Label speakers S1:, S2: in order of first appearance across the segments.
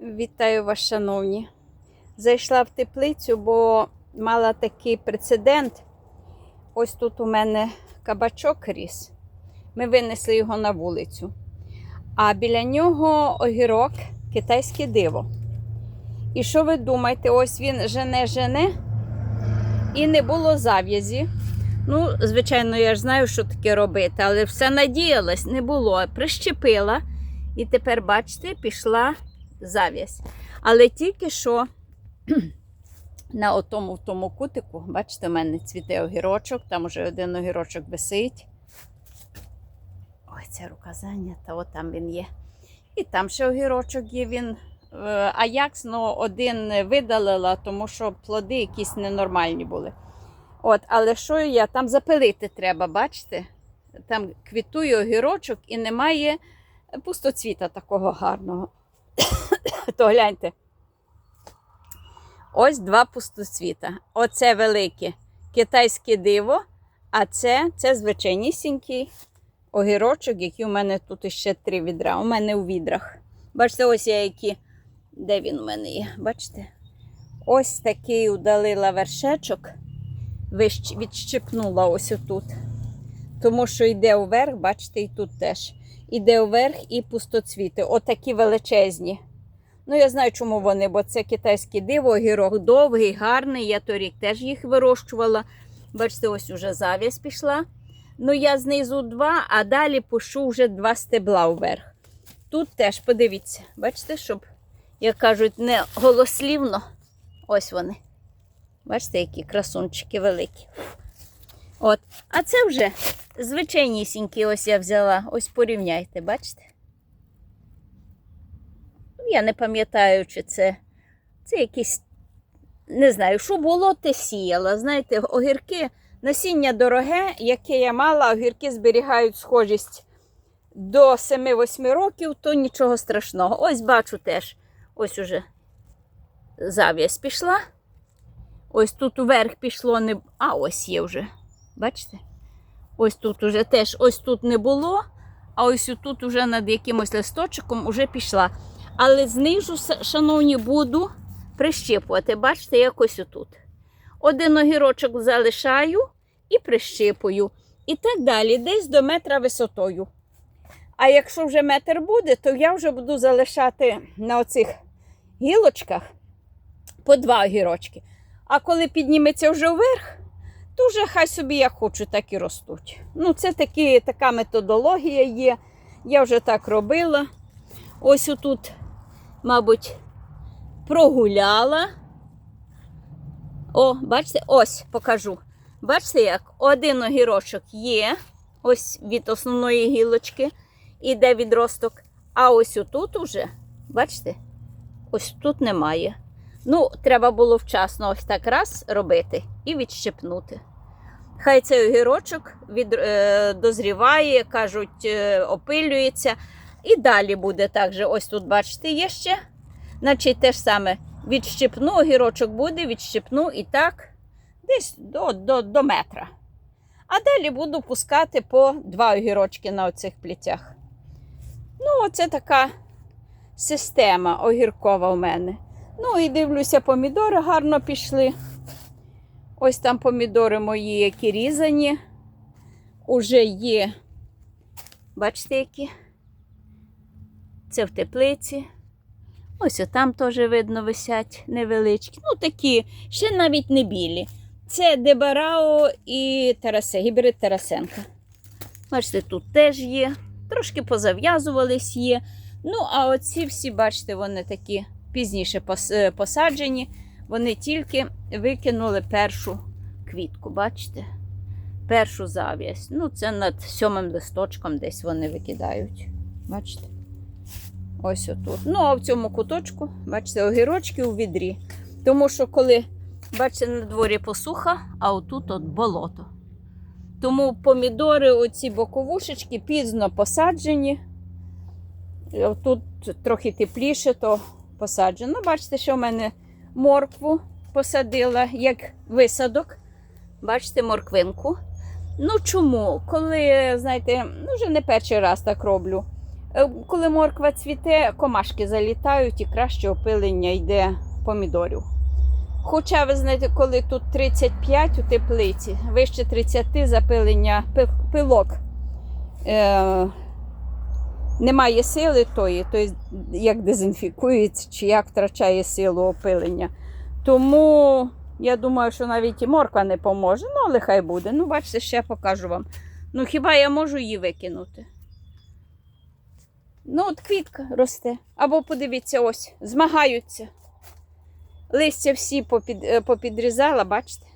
S1: Вітаю вас, шановні. Зайшла в теплицю, бо мала такий прецедент. Ось тут у мене кабачок ріс. Ми винесли його на вулицю. А біля нього огірок китайське диво. І що ви думаєте? Ось він жене-жене і не було зав'язі. Ну, звичайно, я ж знаю, що таке робити, але все надіялась, не було. Прищепила. І тепер, бачите, пішла зав'язь. Але тільки що на отому в тому кутику, бачите, у мене цвіте огірочок, там уже один огірочок висить. Ой, ця рука зайнята, от там він є. І там ще огірочок є він. Е, Аякс, ну, один видалила, тому що плоди якісь ненормальні були. От, але що я? Там запилити треба, бачите? Там квітує огірочок і немає пустоцвіта такого гарного. То гляньте. Ось два пустоцвіта. Оце велике китайське диво, а це, це звичайнісінький огірочок, який у мене тут ще три відра. У мене у відрах. Бачите, ось я які. Де він у мене є? Бачите? Ось такий удалила вершечок, відщипнула ось отут. Тому що йде вверх, бачите, і тут теж. Іде вверх і пустоцвіти. Отакі величезні. Ну, я знаю, чому вони, бо це китайське диво, огірок довгий, гарний. Я торік теж їх вирощувала. Бачите, ось уже зав'язь пішла. Ну, я знизу два, а далі пушу вже два стебла вверх. Тут теж, подивіться, бачите, щоб, як кажуть, не голослівно. Ось вони. Бачите, які красунчики великі. От. А це вже звичайнісінькі, ось я взяла. Ось порівняйте, бачите? Я не пам'ятаю, чи це, це якісь, не знаю, що було, те сіяла. Знаєте, огірки, насіння дороге, яке я мала, огірки зберігають схожість до 7-8 років, то нічого страшного. Ось бачу теж, ось уже зав'язь пішла. Ось тут уверх пішло, не... а ось є вже. Бачите? Ось тут уже теж ось тут не було, а ось тут уже над якимось листочком уже пішла. Але знизу, с- шановні, буду прищипувати. Бачите, якось отут. Один огірочок залишаю і прищипую. І так далі, десь до метра висотою. А якщо вже метр буде, то я вже буду залишати на оцих гілочках по два огірочки. А коли підніметься вже вверх, вже хай собі як хочуть, так і ростуть. Ну, це такі, така методологія є. Я вже так робила. Ось отут, мабуть, прогуляла. О, бачите, ось покажу. Бачите, як один огірочок є, ось від основної гілочки, іде відросток. А ось отут уже, бачите, ось тут немає. Ну, треба було вчасно ось так раз робити і відщепнути. Хай цей огірочок від, е, дозріває, кажуть, е, опилюється. І далі буде так же. Ось тут, бачите, є ще. Значить, те ж саме відщипну, огірочок буде, відщипну і так, десь до, до, до метра. А далі буду пускати по два огірочки на оцих плітях. Ну, оце така система огіркова в мене. Ну і дивлюся, помідори гарно пішли. Ось там помідори мої, які різані. Уже є. Бачите, які? Це в теплиці. Ось там теж видно висять невеличкі. Ну, такі, ще навіть не білі. Це Дебарао і Тарасе, гібрид Тарасенка. Бачите, тут теж є. Трошки позав'язувались є. Ну, а оці всі, бачите, вони такі пізніше е, посаджені. Вони тільки викинули першу квітку, бачите? Першу зав'язь. Ну, це над сьомим листочком десь вони викидають. Бачите? Ось отут. Ну, а в цьому куточку, бачите, огірочки у відрі. Тому що, коли, бачите, на дворі посуха, а отут от болото. Тому помідори, оці боковушечки пізно посаджені. Тут трохи тепліше, то посаджено. Бачите, що в мене моркву посадила як висадок. Бачите, морквинку. Ну чому? Коли, знаєте, ну вже не перший раз так роблю. Е, Коли морква цвіте, комашки залітають і краще опилення йде помідорів. Хоча, ви знаєте, коли тут 35 у теплиці, вище 30 запилення пилок. Е, немає сили тої, тобто як дезінфікується, чи як втрачає силу опилення. Тому я думаю, що навіть і морква не поможе. Ну, але хай буде. Ну, бачите, ще покажу вам. Ну, хіба я можу її викинути? Ну, от квітка росте. Або подивіться, ось, змагаються. Листя всі попід, е, попідрізала, бачите?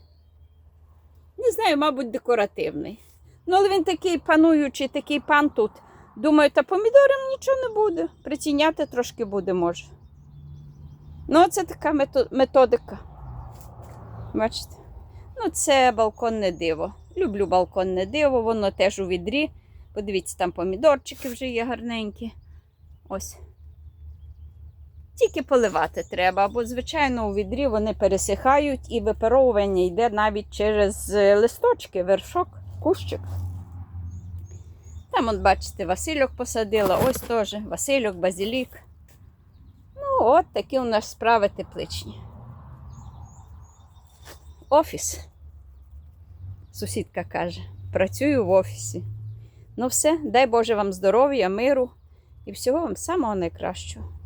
S1: Не знаю, мабуть, декоративний. Ну, але він такий пануючий, такий пан тут. Думаю, та помідорам нічого не буде. Приціняти трошки буде, може. Ну, це така методика. Бачите? Ну, це балконне диво. Люблю балконне диво, воно теж у відрі. Подивіться, там помідорчики вже є гарненькі. Ось. Тільки поливати треба, бо, звичайно, у відрі вони пересихають і випаровування йде навіть через е, листочки, вершок, кущик. Там, от, бачите, Васильок посадила, ось теж Васильок, базилік. Ну, от такі у нас справи тепличні. Офіс. Сусідка каже, працюю в офісі. Ну все, дай Боже вам здоров'я, миру і всього вам самого найкращого.